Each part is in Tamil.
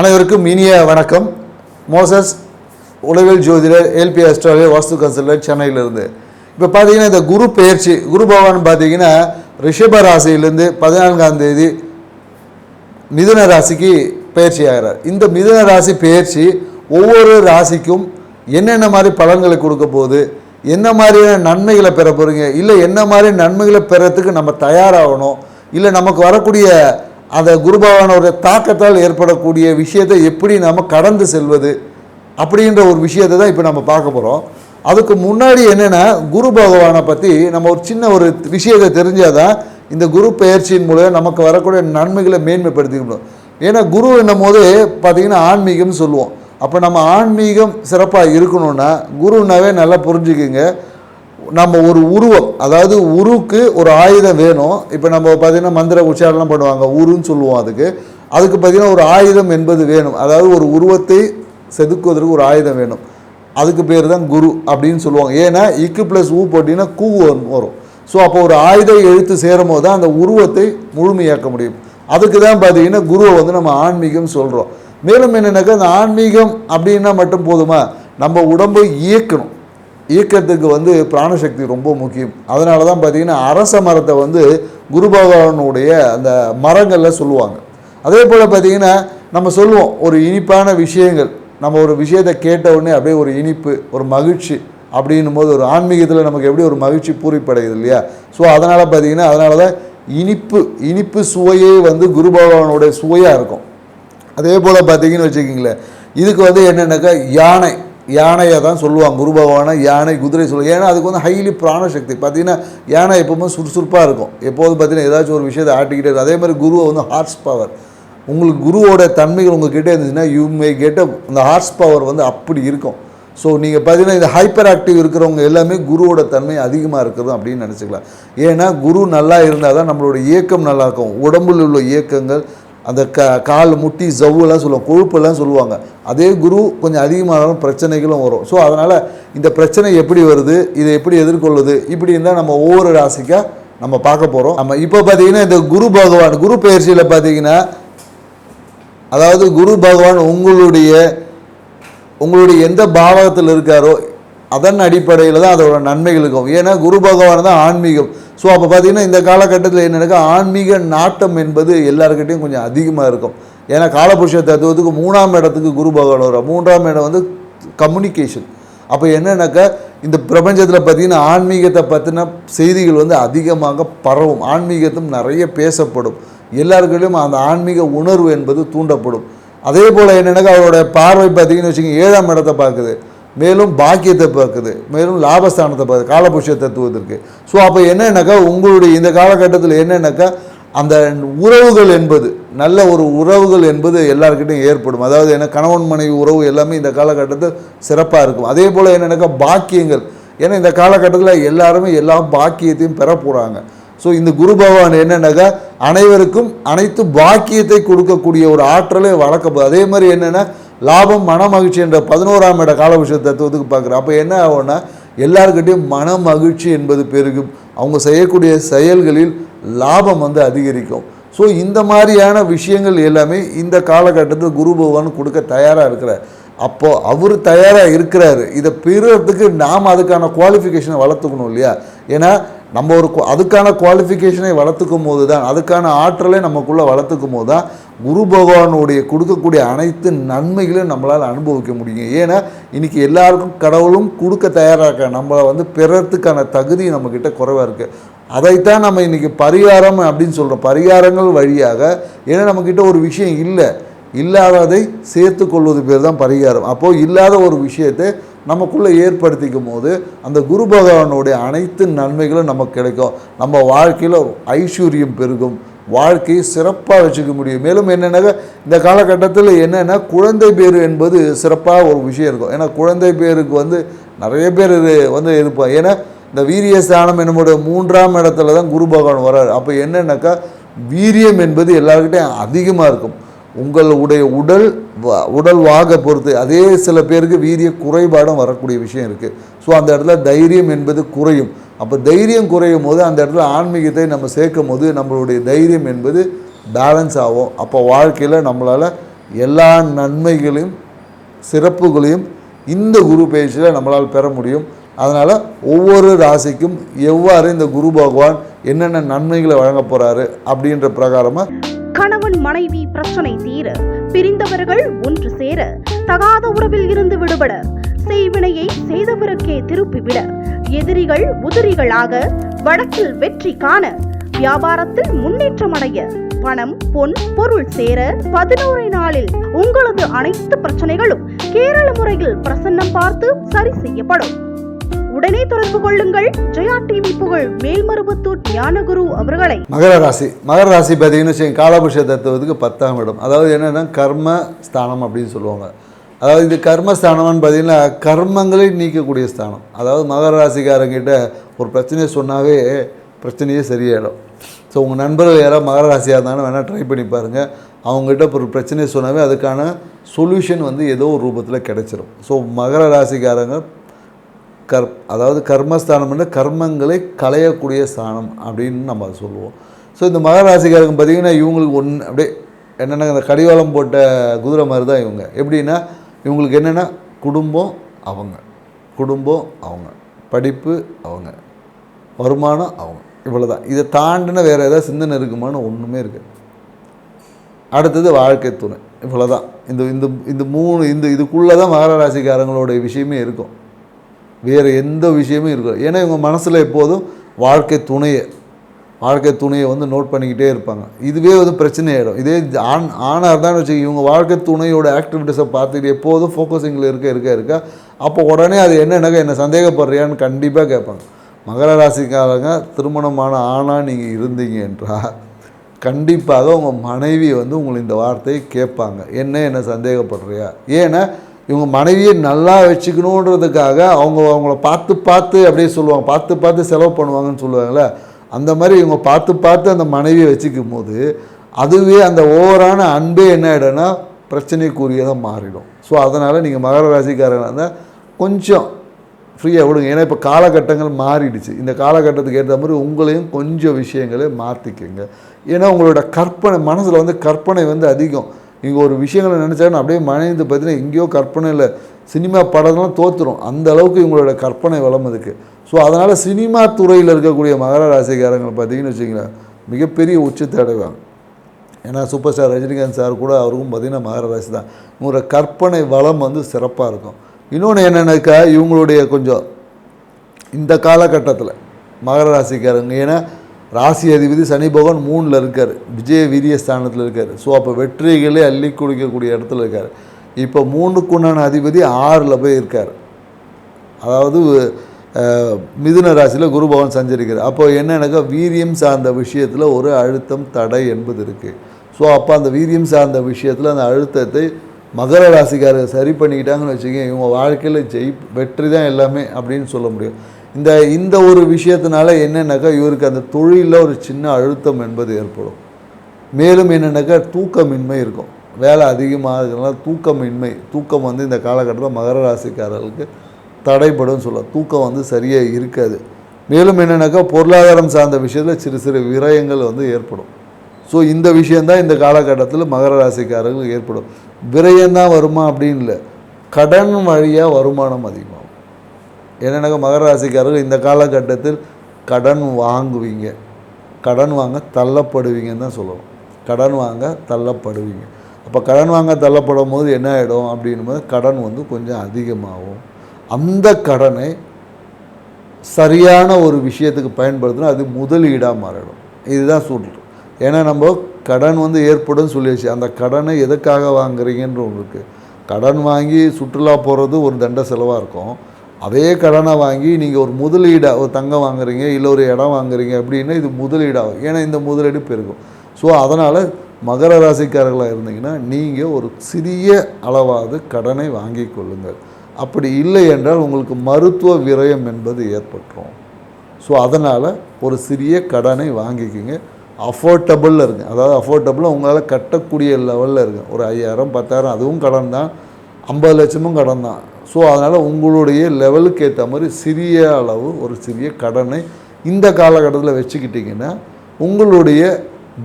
அனைவருக்கும் இனிய வணக்கம். மோசஸ் உளவியல் ஜோதிடர் எல்பி அஸ்ட்ராலியா வாஸ்து கன்சல்டர் சென்னையிலிருந்து. இப்போ பார்த்தீங்கன்னா இந்த குரு பெயர்ச்சி குரு பகவான் பார்த்தீங்கன்னா ரிஷப ராசியிலேருந்து பதினான்காம் தேதி மிதுன ராசிக்கு பயிற்சி ஆகிறார். இந்த மிதுன ராசி பயிற்சி ஒவ்வொரு ராசிக்கும் என்னென்ன மாதிரி பலன்களை கொடுக்க போகுது என்ன மாதிரியான நன்மைகளை பெற போகிறீங்க இல்லை என்ன மாதிரி நன்மைகளை பெறத்துக்கு நம்ம தயாராகணும் இல்லை நமக்கு வரக்கூடிய அந்த குருபகவானோடைய தாக்கத்தால் ஏற்படக்கூடிய விஷயத்தை எப்படி நம்ம கடந்து செல்வது அப்படின்ற ஒரு விஷயத்தை தான் இப்போ நம்ம பார்க்க போகிறோம் அதுக்கு முன்னாடி என்னென்னா குரு பகவானை பற்றி நம்ம ஒரு சின்ன ஒரு விஷயத்தை தெரிஞ்சால் தான் இந்த குரு பயிற்சியின் மூலம் நமக்கு வரக்கூடிய நன்மைகளை மேன்மைப்படுத்திக்க முடியும். ஏன்னா குரு என்னும் போது பார்த்திங்கன்னா ஆன்மீகம்னு சொல்லுவோம். அப்போ நம்ம ஆன்மீகம் சிறப்பாக இருக்கணும்னா குருனாவே நல்லா புரிஞ்சுக்குங்க. நம்ம ஒரு உருவம் அதாவது உருக்கு ஒரு ஆயுதம் வேணும். இப்போ நம்ம பார்த்தீங்கன்னா மந்திர உச்சாரணம் பண்ணுவாங்க உருன்னு சொல்லுவோம் அதுக்கு. அதுக்கு பார்த்தீங்கன்னா ஒரு ஆயுதம் என்பது வேணும். அதாவது ஒரு உருவத்தை செதுக்குவதற்கு ஒரு ஆயுதம் வேணும். அதுக்கு பேர் தான் குரு அப்படின்னு சொல்லுவாங்க. ஏன்னா இக்கு ப்ளஸ் ஊ போட்டிங்கன்னா கூ வரும். ஸோ அப்போ ஒரு ஆயுத எழுத்து சேரும் போது தான் அந்த உருவத்தை முழுமையாக்க முடியும். அதுக்கு தான் பார்த்தீங்கன்னா குருவை வந்து நம்ம ஆன்மீகம் சொல்கிறோம் மேலும் என்னென்னாக்கா அந்த ஆன்மீகம் அப்படின்னா மட்டும் போதுமா? நம்ம உடம்பை இயக்கணும். இயக்கத்துக்கு வந்து பிராணசக்தி ரொம்ப முக்கியம். அதனால தான் பார்த்தீங்கன்னா அரச மரத்தை வந்து குரு பகவானுடைய அந்த மரங்களில் சொல்லுவாங்க. அதே போல் பார்த்தீங்கன்னா நம்ம சொல்லுவோம் ஒரு இனிப்பான விஷயங்கள். நம்ம ஒரு விஷயத்தை கேட்ட உடனே அப்படியே ஒரு இனிப்பு ஒரு மகிழ்ச்சி அப்படின்னும் போது ஒரு ஆன்மீகத்தில் நமக்கு எப்படி ஒரு மகிழ்ச்சி பூரிப்படையுது இல்லையா? ஸோ அதனால் பார்த்தீங்கன்னா அதனால தான் இனிப்பு இனிப்பு சுவையே வந்து குரு பகவானுடைய சுவையாக இருக்கும். அதே போல் பார்த்தீங்கன்னு வச்சுக்கிங்களேன் இதுக்கு வந்து என்னென்னாக்கா? யானை. யானையை தான் சொல்லுவாங்க. குரு பகவானை யானை குதிரை சொல்லுவாங்க. ஏன்னா அதுக்கு வந்து ஹைலி பிராணசக்தி. பார்த்தீங்கன்னா யானை எப்பவுமே சுறுசுறுப்பாக இருக்கும். எப்போதும் பார்த்தீங்கன்னா ஏதாச்சும் ஒரு விஷயத்தை ஆட்டிக்கிட்டே இருக்கும். அதே மாதிரி குருவை வந்து ஹார்ஸ் பவர் உங்களுக்கு குருவோட தன்மைகள் உங்ககிட்ட இருந்துச்சுன்னா யூ மே கெட் அந்த ஹார்ஸ் பவர் வந்து அப்படி இருக்கும். ஸோ நீங்கள் பார்த்தீங்கன்னா இந்த ஹைப்பர் ஆக்டிவ் இருக்கிறவங்க எல்லாமே குருவோட தன்மை அதிகமாக இருக்கிறது அப்படின்னு நினச்சிக்கலாம். ஏன்னா குரு நல்லா இருந்தால் தான் நம்மளோட இயக்கம் நல்லா இருக்கும். உடம்புல உள்ள இயக்கங்கள் அந்த க கால் முட்டி ஜவ்வுலாம் சொல்லுவாங்க கொழுப்பெல்லாம் சொல்லுவாங்க. அதே குரு கொஞ்சம் அதிகமானாலும் பிரச்சனைகளும் வரும். ஸோ அதனால் இந்த பிரச்சனை எப்படி வருது இதை எப்படி எதிர்கொள்ளுது இப்படி இருந்தால் நம்ம ஒவ்வொரு ராசிக்காக நம்ம பார்க்க போகிறோம் நம்ம இப்போ பார்த்தீங்கன்னா இந்த குரு பகவான் குரு பயிற்சியில் பார்த்தீங்கன்னா அதாவது குரு பகவான் உங்களுடைய உங்களுடைய எந்த பாவகத்தில் இருக்காரோ அதன் அடிப்படையில் தான் அதோட நன்மைகள் இருக்கும். ஏன்னா குரு பகவான் தான் ஆன்மீகம். ஸோ அப்போ பார்த்தீங்கன்னா இந்த காலகட்டத்தில் என்னென்னாக்கா ஆன்மீக நாட்டம் என்பது எல்லாருக்கிட்டையும் கொஞ்சம் அதிகமாக இருக்கும். ஏன்னா காலபுருஷ தத்துவத்துக்கு மூணாம் இடத்துக்கு குரு பகவான் வரும் மூன்றாம் இடம் வந்து கம்யூனிகேஷன் அப்போ என்னென்னாக்கா இந்த பிரபஞ்சத்தில் பார்த்தீங்கன்னா ஆன்மீகத்தை பற்றின செய்திகள் வந்து அதிகமாக பரவும். ஆன்மீகத்தும் நிறைய பேசப்படும். எல்லாருக்கிட்டையும் அந்த ஆன்மீக உணர்வு என்பது தூண்டப்படும். அதே போல் என்னென்னாக்கா அவரோட பார்வை பார்த்தீங்கன்னு வச்சுக்கோங்க ஏழாம் இடத்தை பார்க்குது. மேலும் பாக்கியத்தை பார்க்குது. மேலும் லாபஸ்தானத்தை பார்க்குது. காலபுருஷ தத்துவத்திற்கு. ஸோ அப்போ என்னென்னாக்கா உங்களுடைய இந்த காலகட்டத்தில் என்னென்னாக்கா அந்த உறவுகள் என்பது நல்ல ஒரு உறவுகள் என்பது எல்லாருக்கிட்டையும் ஏற்படும். அதாவது என்ன கணவன் மனைவி உறவு எல்லாமே இந்த காலகட்டத்தில் சிறப்பாக இருக்கும். அதே போல் என்னென்னாக்கா பாக்கியங்கள். ஏன்னா இந்த காலகட்டத்தில் எல்லாருமே எல்லா பாக்கியத்தையும் பெற போகிறாங்க ஸோ இந்த குரு பகவான் என்னென்னாக்கா அனைவருக்கும் அனைத்து பாக்கியத்தை கொடுக்கக்கூடிய ஒரு ஆற்றலை வளர்க்க அதே மாதிரி என்னென்னா லாபம் மன மகிழ்ச்சி என்ற பதினோராம் இட காலபுருஷ தத்துவத்துக்கு பார்க்குறோம் அப்போ என்ன ஆகும்னா எல்லாருக்கிட்டையும் மன மகிழ்ச்சி என்பது பெருகும். அவங்க செய்யக்கூடிய செயல்களில் லாபம் வந்து அதிகரிக்கும். ஸோ இந்த மாதிரியான விஷயங்கள் எல்லாமே இந்த காலகட்டத்தில் குரு பகவான் கொடுக்க தயாராக இருக்கிறார். அப்போது அவர் தயாராக இருக்கிறாரு. இதை பெறுறதுக்கு நாம் அதுக்கான குவாலிஃபிகேஷனை வளர்த்துக்கணும் இல்லையா? ஏன்னா நம்ம ஒரு அதுக்கான குவாலிஃபிகேஷனை வளர்த்துக்கும் போது தான் அதுக்கான ஆற்றலை நமக்குள்ளே வளர்த்துக்கும் போது தான் குரு பகவானுடைய கொடுக்கக்கூடிய அனைத்து நன்மைகளையும் நம்மளால் அனுபவிக்க முடியும். ஏன்னா இன்றைக்கி எல்லாருக்கும் கடவுளும் கொடுக்க தயாராக இருக்க நம்மளை வந்து பெறத்துக்கான தகுதி நம்மக்கிட்ட குறைவாக இருக்குது அதைத்தான் நம்ம இன்றைக்கி பரிகாரம் அப்படின்னு சொல்கிறோம் பரிகாரங்கள் வழியாக ஏன்னா நம்மக்கிட்ட ஒரு விஷயம் இல்லை. இல்லாததை சேர்த்து கொள்வது பேர் தான் பரிகாரம். அப்போது இல்லாத ஒரு விஷயத்தை நமக்குள்ளே ஏற்படுத்திக்கும் போது அந்த குரு பகவானுடைய அனைத்து நன்மைகளும் நமக்கு கிடைக்கும். நம்ம வாழ்க்கையில் ஐஸ்வர்யம் பெருகும். வாழ்க்கையை சிறப்பாக வச்சுக்க முடியும். மேலும் என்னென்னாக்கா இந்த காலகட்டத்தில் என்னென்னா குழந்தை பேர் என்பது சிறப்பாக ஒரு விஷயம் இருக்கும். ஏன்னா குழந்தை பேருக்கு வந்து நிறைய பேர் இது வந்து இருப்பாங்க ஏன்னா இந்த வீரிய ஸ்தானம் என்னுடைய மூன்றாம் இடத்துல தான் குரு பகவான் வர்றார். அப்போ என்னென்னாக்கா வீரியம் என்பது எல்லாருக்கிட்டையும் அதிகமாக இருக்கும். உங்களுடைய உடல் வ- உடல் வாக பொறுத்து அதே சில பேருக்கு வீரிய குறைபாடும் வரக்கூடிய விஷயம் இருக்குது ஸோ அந்த இடத்துல தைரியம் என்பது குறையும். அப்போ தைரியம் குறையும் போது அந்த இடத்துல ஆன்மீகத்தை நம்ம சேர்க்கும் போது நம்மளுடைய தைரியம் என்பது பேலன்ஸ் ஆகும். அப்போ வாழ்க்கையில் நம்மளால் எல்லா நன்மைகளையும் சிறப்புகளையும் இந்த குரு பயிற்சியில் நம்மளால் பெற முடியும். அதனால் ஒவ்வொரு ராசிக்கும் எவ்வாறு இந்த குரு பகவான் என்னென்ன நன்மைகளை வழங்க போகிறாரு அப்படின்ற பிரகாரமாக கணவன் மனைவி பிரச்சனை தீர பிரிந்தவர்கள் ஒன்று சேர தகாத உறவில் இருந்து விடுபட செய்வினையை செய்தவருக்கே திருப்பிவிட எதிரிகள் உதிரிகளாக வழக்கில் வெற்றி காண வியாபாரத்தில் முன்னேற்றம் அடைய பணம் பொன் பொருள் சேர பதினோரு நாளில் உங்களது அனைத்து பிரச்சனைகளும் கேரள முறையில் பிரசன்னம் பார்த்து சரி செய்யப்படும். உடனே தொடர்பு கொள்ளுங்கள். ஜெயா டிவி புகழ் மேல்மருவத்தூர் ஞானகுரு அவர்களை. மகர ராசி மகர ராசி பார்த்தீங்கன்னு காலபுஷ தத்துவத்துக்கு பத்தாம் இடம். அதாவது என்னென்னா கர்ம ஸ்தானம் அப்படின்னு சொல்லுவாங்க. அதாவது இது கர்மஸ்தானம்னு பார்த்தீங்கன்னா கர்மங்களை நீக்கக்கூடிய ஸ்தானம். அதாவது மகர ராசிக்காரங்கிட்ட ஒரு பிரச்சனையை சொன்னாவே பிரச்சனையே சரியாயிடும். ஸோ உங்கள் நண்பர்கள் யாராவது மகர ராசியாக இருந்தாலும் வேணால் ட்ரை பண்ணி பாருங்கள் அவங்ககிட்ட ஒரு பிரச்சனையை சொன்னாவே அதுக்கான சொல்யூஷன் வந்து ஏதோ ஒரு ரூபத்தில் கிடச்சிரும். ஸோ மகர ராசிக்காரங்க கர் அதாவது கர்மஸ்தானம்னா கர்மங்களை களையக்கூடிய ஸ்தானம் அப்படின்னு நம்ம அதை சொல்லுவோம். ஸோ இந்த மகராசிக்காரங்க பார்த்திங்கன்னா இவங்களுக்கு ஒன்று அப்படியே என்னென்ன இந்த கடிவாளம் போட்ட குதிரை மாதிரி தான் இவங்க. எப்படின்னா இவங்களுக்கு என்னென்னா குடும்பம் அவங்க. குடும்பம் அவங்க. படிப்பு அவங்க. வருமானம் அவங்க. இவ்வளோ தான் இதை தாண்டின வேறு ஏதாவது சிந்தனை இருக்குமான்னு ஒன்றுமே இருக்குது அடுத்தது வாழ்க்கை துணை. இவ்வளோ தான் இந்த இந்த இந்த மூணு இந்த இதுக்குள்ளே தான் மகர ராசிக்காரங்களோட விஷயமே இருக்கும். வேறு எந்த விஷயமும் இருக்காது. ஏன்னா இவங்க மனசில் எப்போதும் வாழ்க்கை துணையை வாழ்க்கை துணையை வந்து நோட் பண்ணிக்கிட்டே இருப்பாங்க. இதுவே வந்து பிரச்சனை ஆகிடும் இதே ஆண் ஆணாக தான் வச்சு இவங்க வாழ்க்கை துணையோட ஆக்டிவிட்டீஸை பார்த்துட்டு எப்போதும் ஃபோக்கஸிங்கில் இருக்க இருக்க இருக்க அப்போ உடனே அது என்னென்னங்க என்ன சந்தேகப்படுறியான்னு கண்டிப்பாக கேட்பாங்க. மகர ராசிக்காரங்க திருமணமான ஆணாக நீங்கள் இருந்தீங்க என்றால் கண்டிப்பாக உங்கள் மனைவி வந்து உங்களை இந்த வார்த்தையை கேட்பாங்க. என்ன என்ன சந்தேகப்படுறியா? ஏன்னா இவங்க மனைவியை நல்லா வச்சுக்கணுன்றதுக்காக அவங்க அவங்கள பார்த்து பார்த்து அப்படியே சொல்லுவாங்க. பார்த்து பார்த்து செலவு பண்ணுவாங்கன்னு சொல்லுவாங்கள்ல அந்த மாதிரி இவங்க பார்த்து பார்த்து அந்த மனைவியை வச்சுக்கும் போது அதுவே அந்த ஓவரான அன்பே என்ன ஆகிடும்னா பிரச்சனைக்குரியதாக மாறிடும். ஸோ அதனால் நீங்கள் மகர ராசிக்காரங்களாக இருந்தால் கொஞ்சம் ஃப்ரீயாக விடுங்க. ஏன்னா இப்போ காலகட்டங்கள் மாறிடுச்சு. இந்த காலகட்டத்துக்கு ஏற்ற மாதிரி உங்களையும் கொஞ்சம் விஷயங்களை மாற்றிக்கங்க ஏன்னா உங்களோட கற்பனை மனசில் வந்து கற்பனை வந்து அதிகம். நீங்கள் ஒரு விஷயங்களை நினச்சாலும் அப்படியே மனைந்து பார்த்தீங்கன்னா எங்கேயோ கற்பனையில் சினிமா படம்லாம் தோற்றுரும் அந்த அளவுக்கு இவங்களோட கற்பனை வளம் இருக்குது ஸோ அதனால் சினிமா துறையில் இருக்கக்கூடிய மகர ராசிக்காரங்களை பார்த்தீங்கன்னு வச்சிங்களேன் மிகப்பெரிய உச்சத்தை அடைவாங்க ஏன்னா சூப்பர் ஸ்டார் ரஜினிகாந்த் சார் கூட அவருக்கும் பார்த்திங்கன்னா மகர ராசி தான். இவங்களோட கற்பனை வளம் வந்து சிறப்பாக இருக்கும். இன்னொன்று என்னென்னாக்கா இவங்களுடைய கொஞ்சம் இந்த காலகட்டத்தில் மகர ராசிக்காரங்க. ஏன்னா ராசி அதிபதி சனி பகவான் மூணில் இருக்கார். விஜய வீரிய ஸ்தானத்தில் இருக்கார். ஸோ அப்போ வெற்றிகளே அள்ளி குடிக்கக்கூடிய இடத்துல இருக்கார். இப்போ மூணுக்குண்டான அதிபதி ஆறில் போய் இருக்கார். அதாவது மிதுன ராசியில் குரு பகவான் சஞ்சரிக்கிறார். அப்போ என்னென்னாக்கா வீரியம் சார்ந்த விஷயத்தில் ஒரு அழுத்தம் தடை என்பது இருக்குது ஸோ அப்போ அந்த வீரியம் சார்ந்த விஷயத்தில் அந்த அழுத்தத்தை மகர ராசிக்காரர் சரி பண்ணிக்கிட்டாங்கன்னு வச்சுக்கோங்க. இவங்க வாழ்க்கையில் ஜெய் வெற்றி தான் எல்லாமே அப்படின்னு சொல்ல முடியும். இந்த இந்த ஒரு விஷயத்தினால என்னென்னாக்கா இவருக்கு அந்த தொழிலில் ஒரு சின்ன அழுத்தம் என்பது ஏற்படும். மேலும் என்னென்னாக்கா தூக்கமின்மை இருக்கும். வேலை அதிகமாக இருக்கிறனால தூக்கமின்மை தூக்கம் வந்து இந்த காலகட்டத்தில் மகர ராசிக்காரர்களுக்கு தடைப்படும் சொல்ல தூக்கம் வந்து சரியாக இருக்காது. மேலும் என்னென்னாக்கா பொருளாதாரம் சார்ந்த விஷயத்தில் சிறு சிறு விரயங்கள் வந்து ஏற்படும். ஸோ இந்த விஷயந்தான் இந்த காலகட்டத்தில் மகர ராசிக்காரர்களுக்கு ஏற்படும். விரயம்தான் வருமா அப்படின்னு இல்லை. கடன் வழியாக வருமானம் அதிகமாகும். என்னென்னாக்கா மகர ராசிக்காரர்கள் இந்த காலகட்டத்தில் கடன் வாங்குவீங்க. கடன் வாங்க தள்ளப்படுவீங்கன்னு தான் சொல்லணும். கடன் வாங்க தள்ளப்படுவீங்க. அப்போ கடன் வாங்க தள்ளப்படும் போது என்ன ஆகிடும் அப்படின்னும் போது கடன் வந்து கொஞ்சம் அதிகமாகும். அந்த கடனை சரியான ஒரு விஷயத்துக்கு பயன்படுத்தினா அது முதலீடாக மாறிடும். இதுதான் சொல்கிறோம் ஏன்னா நம்ம கடன் வந்து ஏற்படும் சொல்லிடுச்சு அந்த கடனை எதுக்காக வாங்குறீங்கன்ற உங்களுக்கு கடன் வாங்கி சுற்றுலா போகிறது ஒரு தண்ட செலவாக இருக்கும். அதே கடனை வாங்கி நீங்கள் ஒரு முதலீடாக ஒரு தங்கம் வாங்குறீங்க இல்லை ஒரு இடம் வாங்குறீங்க அப்படின்னா இது முதலீடாகும் ஏன்னா இந்த முதலீடு பெருகும். ஸோ அதனால் மகர ராசிக்காரர்களாக இருந்தீங்கன்னா நீங்கள் ஒரு சிறிய அளவாவது கடனை வாங்கி கொள்ளுங்கள். அப்படி இல்லை என்றால் உங்களுக்கு மருத்துவ விரயம் என்பது ஏற்பட்டுரும். ஸோ அதனால் ஒரு சிறிய கடனை வாங்கிக்கிங்க. அஃபோர்டபுளில் இருக்குது அதாவது அஃபோர்டபுளாக உங்களால் கட்டக்கூடிய லெவலில் இருக்குது ஒரு ஐயாயிரம் பத்தாயிரம் அதுவும் கடன் தான் ஐம்பது லட்சமும் கடன் தான். ஸோ அதனால் உங்களுடைய லெவலுக்கு ஏற்ற மாதிரி சிறிய அளவு ஒரு சிறிய கடனை இந்த காலகட்டத்தில் வச்சுக்கிட்டிங்கன்னா உங்களுடைய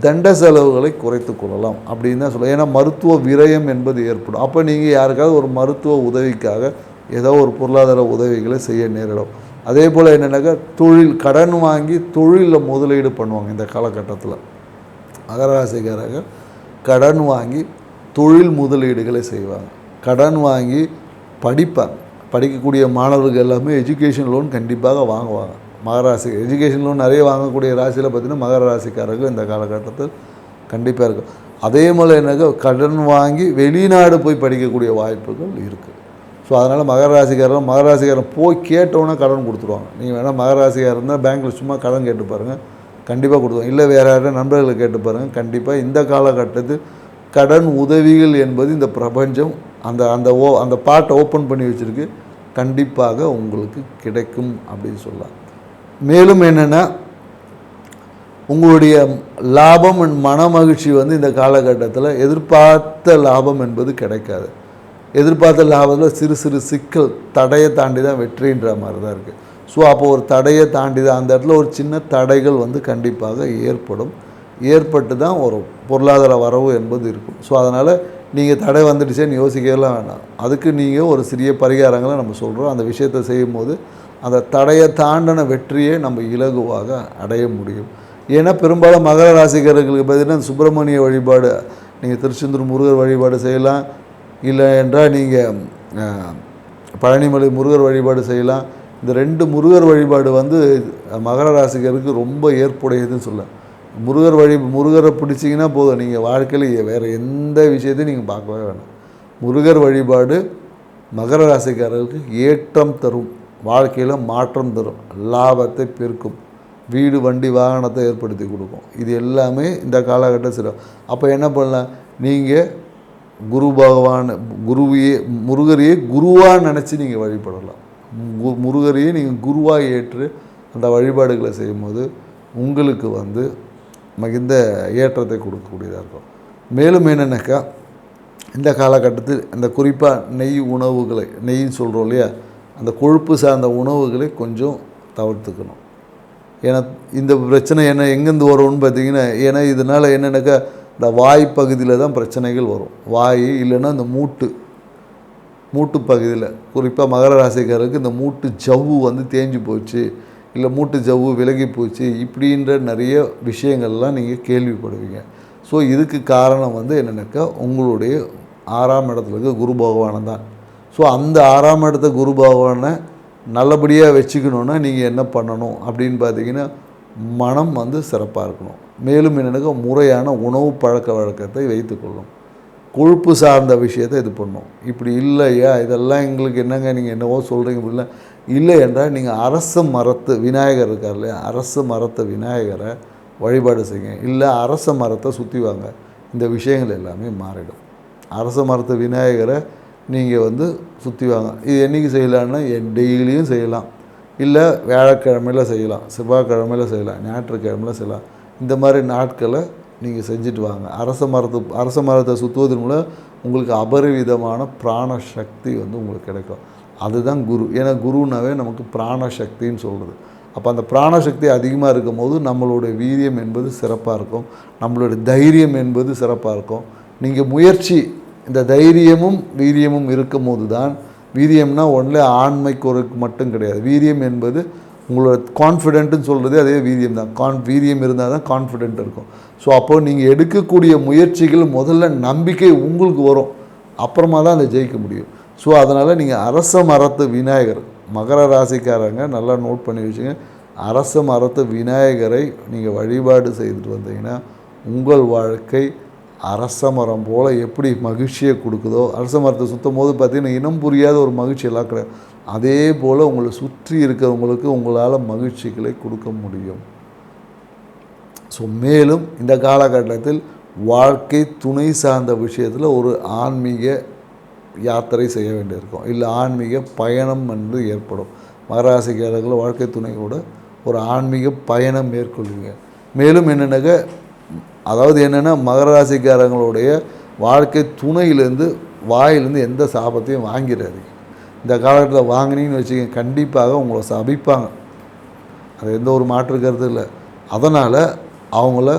தண்ட செலவுகளை குறைத்து கொள்ளலாம் அப்படின்னு தான் சொல்லுவோம் ஏன்னா மருத்துவ விரயம் என்பது ஏற்படும். அப்போ நீங்கள் யாருக்காவது ஒரு மருத்துவ உதவிக்காக ஏதோ ஒரு பொருளாதார உதவிகளை செய்ய நேரிடும். அதே போல் என்னென்னாக்கா தொழில் கடன் வாங்கி தொழிலில் முதலீடு பண்ணுவாங்க இந்த காலகட்டத்தில். மகராசிக்காரங்க கடன் வாங்கி தொழில் முதலீடுகளை செய்வாங்க. கடன் வாங்கி படிப்பாங்க. படிக்கக்கூடிய மாணவர்கள் எல்லாமே எஜுகேஷன் லோன் கண்டிப்பாக வாங்குவாங்க. மகராசி எஜுகேஷன் லோன் நிறைய வாங்கக்கூடிய ராசியில் பார்த்தீங்கன்னா மகர ராசிக்காரர்கள் இந்த காலகட்டத்தில் கண்டிப்பாக இருக்கும். அதே போல் என்னக்கா கடன் வாங்கி வெளிநாடு போய் படிக்கக்கூடிய வாய்ப்புகள் இருக்குது ஸோ அதனால் மகர ராசிக்காரன் மகர ராசிக்காரன் போய் கேட்டோன்னே கடன் கொடுத்துருவாங்க. நீங்கள் வேணால் மகர ராசிக்காரன் இருந்தால் பேங்க்கில் சும்மா கடன் கேட்டு பாருங்கள் கண்டிப்பாக கொடுத்துருவாங்க. இல்லை வேறு யாரும் நண்பர்களை கேட்டு பாருங்கள் கண்டிப்பாக இந்த காலகட்டத்தில் கடன் உதவிகள் என்பது இந்த பிரபஞ்சம் அந்த அந்த ஓ அந்த பாட்டை ஓப்பன் பண்ணி வச்சுருக்கு. கண்டிப்பாக உங்களுக்கு கிடைக்கும் அப்படின்னு சொல்லலாம். மேலும் என்னென்னா உங்களுடைய லாபம் மன மகிழ்ச்சி வந்து இந்த காலகட்டத்தில் எதிர்பார்த்த லாபம் என்பது கிடைக்காது. எதிர்பார்த்த லாபத்தில் சிறு சிறு சிக்கல் தடையை தாண்டி தான் வெற்றின்ற மாதிரி தான் இருக்குது ஸோ அப்போது ஒரு தடையை தாண்டி தான் அந்த இடத்துல ஒரு சின்ன தடைகள் வந்து கண்டிப்பாக ஏற்படும். ஏற்பட்டு தான் ஒரு பொருளாதார வரவு என்பது இருக்கும். ஸோ அதனால் நீங்கள் தடை வந்துடுச்சேன்னு யோசிக்கலாம் வேண்டாம் அதுக்கு நீங்கள் ஒரு சிறிய பரிகாரங்களை நம்ம சொல்கிறோம் அந்த விஷயத்தை செய்யும்போது அந்த தடையை தாண்டின வெற்றியை நம்ம இலகுவாக அடைய முடியும். ஏன்னா பெரும்பாலும் மகர ராசிக்காரர்களுக்கு பார்த்தீங்கன்னா சுப்பிரமணிய வழிபாடு நீங்கள் திருச்செந்தூர் முருகர் வழிபாடு செய்யலாம். இல்லை என்றால் நீங்கள் பழனிமலை முருகர் வழிபாடு செய்யலாம். இந்த ரெண்டு முருகர் வழிபாடு வந்து மகர ராசிக்காருக்கு ரொம்ப ஏற்புடையதுன்னு சொல்லலாம். முருகர் வழி முருகரை பிடிச்சிங்கன்னா போதும். நீங்கள் வாழ்க்கையில் வேறு எந்த விஷயத்தையும் நீங்கள் பார்க்கவே வேணாம். முருகர் வழிபாடு மகர ராசிக்காரர்களுக்கு ஏற்றம் தரும். வாழ்க்கையில் மாற்றம் தரும். லாபத்தை பெருக்கும். வீடு வண்டி வாகனத்தை ஏற்படுத்தி கொடுக்கும். இது எல்லாமே இந்த காலகட்டம் சிறப்பு அப்போ என்ன பண்ணலாம்? நீங்கள் குரு பகவான் குருவையே முருகரையே குருவாக நினச்சி நீங்கள் வழிபடலாம். முருகரையே நீங்கள் குருவாக ஏற்று அந்த வழிபாடுகளை செய்யும்போது உங்களுக்கு வந்து மிகுந்த ஏற்றத்தை கொடுக்கக்கூடியதாக இருக்கும். மேலும் என்னென்னாக்கா இந்த காலகட்டத்தில் இந்த குறிப்பாக நெய் உணவுகளை நெய்ன்னு சொல்கிறோம் இல்லையா? அந்த கொழுப்பு சார்ந்த உணவுகளை கொஞ்சம் தவிர்த்துக்கணும். ஏன்னா இந்த பிரச்சனை என்ன எங்கேருந்து வரும்னு பார்த்தீங்கன்னா ஏன்னா இதனால் என்னென்னாக்கா இந்த வாய் பகுதியில் தான் பிரச்சனைகள் வரும். வாய் இல்லைன்னா இந்த மூட்டு மூட்டு பகுதியில் குறிப்பாக மகர ராசிக்காரருக்கு இந்த மூட்டு ஜவ்வு வந்து தேஞ்சு போச்சு. இல்லை மூட்டு ஜவ்வு விலகி போச்சு இப்படின்ற நிறைய விஷயங்கள்லாம் நீங்கள் கேள்விப்படுவீங்க. ஸோ இதுக்கு காரணம் வந்து என்னென்னாக்கா உங்களுடைய ஆறாம் இடத்துல இருக்க குரு பகவானை தான். ஸோ அந்த ஆறாம் இடத்த குரு பகவானை நல்லபடியாக வச்சுக்கணுன்னா நீங்கள் என்ன பண்ணணும் அப்படின்னு பார்த்தீங்கன்னா மனம் வந்து சிறப்பாக இருக்கணும். மேலும் என்னென்னாக்கா முறையான உணவு பழக்க வழக்கத்தை வைத்துக்கொள்ளும் கொழுப்பு சார்ந்த விஷயத்தை இது பண்ணும். இப்படி இல்லையா? இதெல்லாம் எங்களுக்கு என்னங்க நீங்கள் என்னவோ சொல்கிறீங்க இப்படிலாம் இல்லை என்றால் நீங்கள் அரச மரத்து விநாயகர் இருக்கார் இல்லையா? அரச மரத்தை விநாயகரை வழிபாடு செய்யுங்க. இல்லை அரச மரத்தை சுற்றி வாங்க. இந்த விஷயங்கள் எல்லாமே மாறிடும். அரச மரத்து விநாயகரை நீங்கள் வந்து சுற்றி வாங்க. இது என்றைக்கு செய்யலான்னா டெய்லியும் செய்யலாம். இல்லை வியாழக்கிழமையில் செய்யலாம். செவ்வாய்க்கிழமையில் செய்யலாம். ஞாயிற்றுக்கிழமையில் செய்யலாம். இந்த மாதிரி நாட்களை நீங்கள் செஞ்சுட்டு வாங்க. அரச மரத்து அரச மரத்தை சுற்றுவதன் மூலம் உங்களுக்கு அபரிவிதமான பிராண சக்தி வந்து உங்களுக்கு கிடைக்கும். அதுதான் குரு. ஏன்னா குருனாவே நமக்கு பிராண சக்தின்னு சொல்கிறது அப்போ அந்த பிராணசக்தி அதிகமாக இருக்கும் போது நம்மளுடைய வீரியம் என்பது சிறப்பாக இருக்கும். நம்மளுடைய தைரியம் என்பது சிறப்பாக இருக்கும். நீங்கள் முயற்சி இந்த தைரியமும் வீரியமும் இருக்கும் போது தான் வீரியம்னா ஒன்றில் ஆண்மை குறைக்கு மட்டும் கிடையாது. வீரியம் என்பது உங்களோட கான்ஃபிடென்ட்டுன்னு சொல்கிறது அதே வீரியம் தான் கான் வீரியம் இருந்தால் தான் கான்ஃபிடென்ட் இருக்கும். ஸோ அப்போது நீங்கள் எடுக்கக்கூடிய முயற்சிகள் முதல்ல நம்பிக்கை உங்களுக்கு வரும். அப்புறமா தான் அதை ஜெயிக்க முடியும். ஸோ அதனால் நீங்கள் அரச மரத்து விநாயகர் மகர ராசிக்காரங்க நல்லா நோட் பண்ணி வச்சுங்க. அரச மரத்து விநாயகரை நீங்கள் வழிபாடு செய்துட்டு வந்தீங்கன்னா உங்கள் வாழ்க்கை அரச மரம் போல் எப்படி மகிழ்ச்சியை கொடுக்குதோ அரச மரத்தை சுற்றும் போது பார்த்தீங்கன்னா இனம் புரியாத ஒரு மகிழ்ச்சி எல்லாம் கிடையாது. அதே போல் உங்களை சுற்றி இருக்கிறவங்களுக்கு உங்களால் மகிழ்ச்சிகளை கொடுக்க முடியும். ஸோ மேலும் இந்த காலகட்டத்தில் வாழ்க்கை துணை சார்ந்த விஷயத்தில் ஒரு ஆன்மீக யாத்திரை செய்ய வேண்டியிருக்கும். இல்லை ஆன்மீக பயணம் என்று ஏற்படும். மகராசிக்காரர்கள் வாழ்க்கை துணையோட ஒரு ஆன்மீக பயணம் மேற்கொள்வீங்க. மேலும் என்னென்னாக்க அதாவது என்னென்னா மகராசிக்காரங்களுடைய வாழ்க்கை துணையிலேருந்து வாயிலேருந்து எந்த சாபத்தையும் வாங்கிடாதீங்க இந்த காலகட்டத்தில் வாங்கினீங்கன்னு வச்சுக்கோங்க கண்டிப்பாக உங்களை சபிப்பாங்க. அது எந்த ஒரு மாற்று கருத்து இல்லை. அதனால் அவங்கள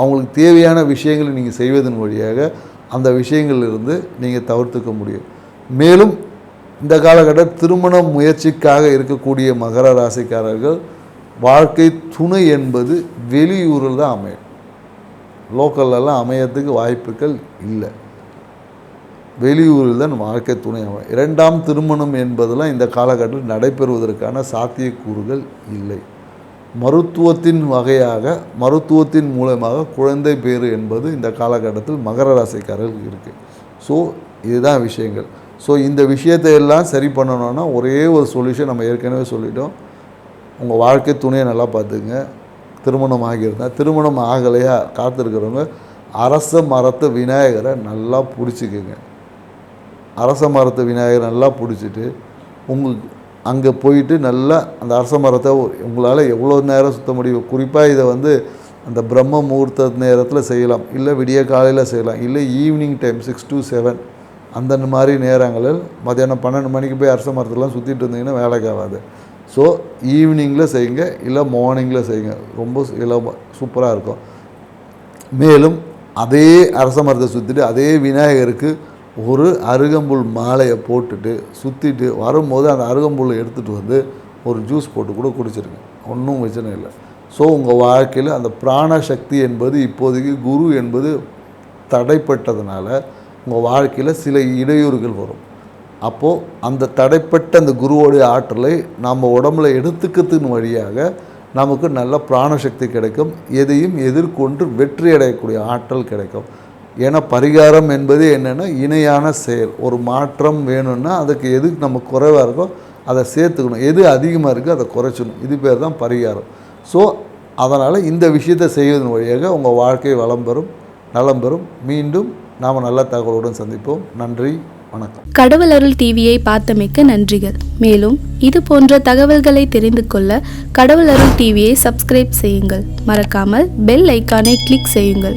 அவங்களுக்கு தேவையான விஷயங்களை நீங்கள் செய்வதன் வழியாக அந்த விஷயங்களிலிருந்து நீங்கள் தவிர்த்துக்க முடியும். மேலும் இந்த காலகட்ட திருமண முயற்சிக்காக இருக்கக்கூடிய மகர ராசிக்காரர்கள் வாழ்க்கை துணை என்பது வெளியூரில் தான் அமையும். லோக்கல்லலாம் அமையறதுக்கு வாய்ப்புகள் இல்லை. வெளியூரில் தான் வாழ்க்கை துணை அமையும். இரண்டாம் திருமணம் என்பதெல்லாம் இந்த காலகட்டத்தில் நடைபெறுவதற்கான சாத்தியக்கூறுகள் இல்லை. மருத்துவத்தின் வகையாக மருத்துவத்தின் மூலமாக குழந்தை பேறு என்பது இந்த காலகட்டத்தில் மகர ராசிக்காரர்களுக்கு இருக்குது ஸோ இதுதான் விஷயங்கள். ஸோ இந்த விஷயத்தை எல்லாம் சரி பண்ணணும்னா ஒரே ஒரு சொல்யூஷன் நம்ம ஏற்கனவே சொல்லிட்டோம். உங்கள் வாழ்க்கை துணையை நல்லா பார்த்துங்க திருமணம் ஆகியிருந்தால் திருமணம் ஆகலையா காத்திருக்கிறவங்க அரச மரத்து விநாயகரை நல்லா பிடிச்சிக்குங்க. அரச மரத்து விநாயகரை நல்லா பிடிச்சிட்டு உங்களுக்கு அங்கே போயிட்டு நல்லா அந்த அரச மரத்தை உங்களால் எவ்வளோ நேரம் சுத்த முடியும்? குறிப்பாக இதை வந்து அந்த பிரம்ம முகூர்த்த நேரத்தில் செய்யலாம். இல்லை விடிய காலையில் செய்யலாம். இல்லை evening time six to seven அந்த மாதிரி நேரங்களில் மத்தியானம் பன்னெண்டு மணிக்கு போய் அரச மரத்தெல்லாம் சுற்றிட்டு இருந்தீங்கன்னா வேலைக்கு ஆகாது. ஸோ ஈவினிங்கில் செய்யுங்க. இல்லை மார்னிங்கில் செய்யுங்க. ரொம்ப இலவ சூப்பராக இருக்கும். மேலும் அதே அரச மரத்தை சுற்றிட்டு அதே விநாயகருக்கு ஒரு அருகம்புல் மாலையை போட்டுட்டு சுற்றிட்டு வரும்போது அந்த அருகம்புல்லை எடுத்துகிட்டு வந்து ஒரு ஜூஸ் போட்டு கூட குடிச்சிருங்க. ஒன்றும் பிரச்சனை இல்லை. ஸோ உங்கள் வாழ்க்கையில் அந்த பிராண சக்தி என்பது இப்போதைக்கு குரு என்பது தடைப்பட்டதுனால உங்கள் வாழ்க்கையில் சில இடையூறுகள் வரும். அப்போது அந்த தடைப்பட்ட அந்த குருவோடைய ஆற்றலை நம்ம உடம்புல எடுத்துக்கிறதுக்கு வழியாக நமக்கு நல்ல பிராணசக்தி கிடைக்கும். எதையும் எதிர்கொண்டு வெற்றி அடையக்கூடிய ஆற்றல் கிடைக்கும். ஏன்னா பரிகாரம் என்பது என்னென்னா இணையான செயல். ஒரு மாற்றம் வேணும்னா அதுக்கு எது நம்ம குறைவாக இருக்கோ அதை சேர்த்துக்கணும். எது அதிகமாக இருக்கோ அதை குறைச்சிடணும் இது பேர் தான் பரிகாரம். ஸோ அதனால் இந்த விஷயத்தை செய்வதன் வழியாக உங்கள் வாழ்க்கை வளம் பெறும் நலம் பெறும். மீண்டும் நாம் நல்ல தகவலுடன் சந்திப்போம். நன்றி வணக்கம். கடவுள் அருள் டிவியை பார்த்தமைக்க நன்றிகள். மேலும் இது போன்ற தகவல்களை தெரிந்து கொள்ள கடவுள் அருள் டிவியை சப்ஸ்கிரைப் செய்யுங்கள். மறக்காமல் பெல் ஐக்கானை கிளிக் செய்யுங்கள்.